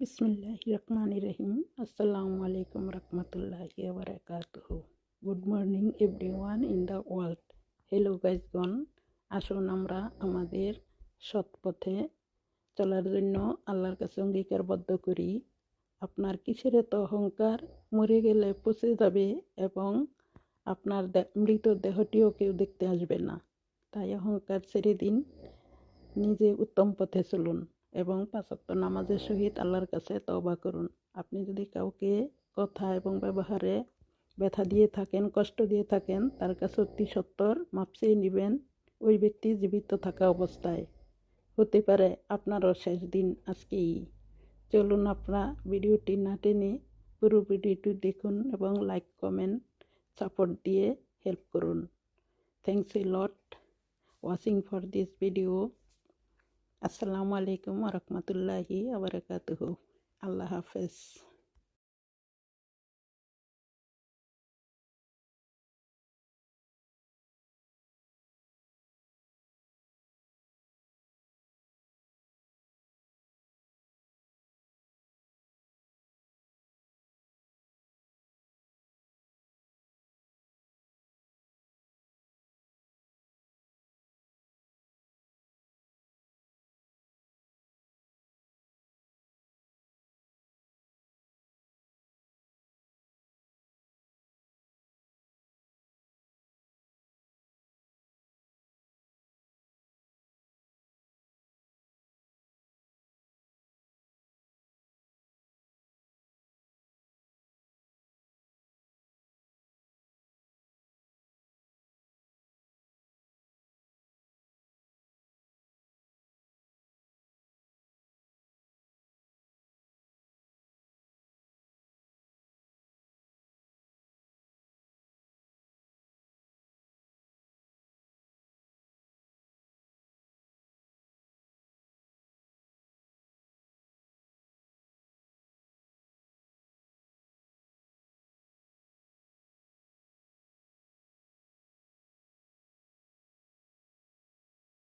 বিসমিল্লাহ রহমান রহিম আসসালামু আলাইকুম রহমতুল্লাহি বারাকাতুহু good morning everyone in the world hello গাইজগণ আসুন আমরা আমাদের সৎ পথে চলার জন্য আল্লাহর কাছে অঙ্গীকারবদ্ধ করি। আপনার কিসের এত অহংকার? মরে গেলে পচে যাবে এবং আপনার মৃত দেহটিও কেউ দেখতে আসবে না। তাই অহংকার ছেড়ে দিন। নিজে উত্তম পথে চলুন। এবং পাঁচক্ত নামাজের সহিত আল্লাহর কাছে তবা করুন। আপনি যদি কাউকে কথা এবং ব্যবহারে ব্যথা দিয়ে থাকেন, কষ্ট দিয়ে থাকেন, তার কাছে অতি সত্তর মাপ চেয়ে নেবেন, ওই ব্যক্তি জীবিত থাকা অবস্থায়। হতে পারে আপনারও শেষ দিন আজকেই। চলুন আপনারা ভিডিওটি না টেনে পুরো ভিডিওটি দেখুন এবং লাইক, কমেন্ট, সাপোর্ট দিয়ে হেল্প করুন। Thanks a lot watching for this video. আসসালামু আলাইকুম রহমতুল্লাহি আবরকাতুহু আল্লাহ হাফেজ